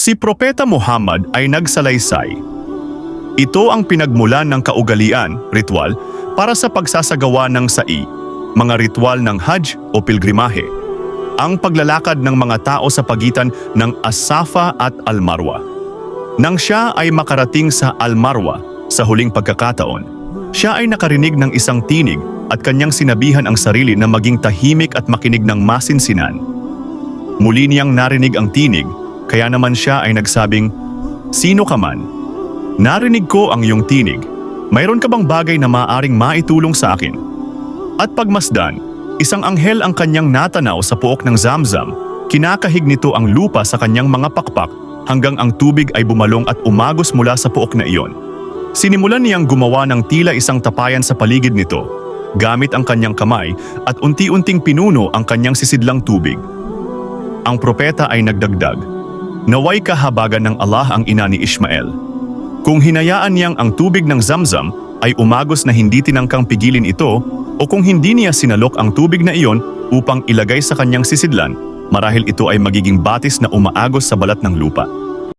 Si Propeta Muhammad ay nagsalaysay. Ito ang pinagmulan ng kaugalian, ritual, para sa pagsasagawa ng sai, mga ritual ng Hajj o pilgrimahe. Ang paglalakad ng mga tao sa pagitan ng As-Safa at Al-Marwa. Nang siya ay makarating sa Al-Marwa sa huling pagkakataon, siya ay nakarinig ng isang tinig at kanyang sinabihan ang sarili na maging tahimik at makinig ng masinsinan. Muli niyang narinig ang tinig, kaya naman siya ay nagsabing, Sino ka man? Narinig ko ang iyong tinig. Mayroon ka bang bagay na maaring maitulong sa akin? At pagmasdan, isang anghel ang kanyang natanaw sa puok ng Zamzam. Kinakahig nito ang lupa sa kanyang mga pakpak hanggang ang tubig ay bumalong at umagos mula sa puok na iyon. Sinimulan niyang gumawa ng tila isang tapayan sa paligid nito, gamit ang kanyang kamay at unti-unting pinuno ang kanyang sisidlang tubig. Ang propeta ay nagdagdag, Naway kahabagan ng Allah ang ina ni Ishmael. Kung hinayaan niyang ang tubig ng Zamzam ay umagos na hindi tinangkang pigilin ito o kung hindi niya sinalok ang tubig na iyon upang ilagay sa kanyang sisidlan, marahil ito ay magiging batis na umaagos sa balat ng lupa.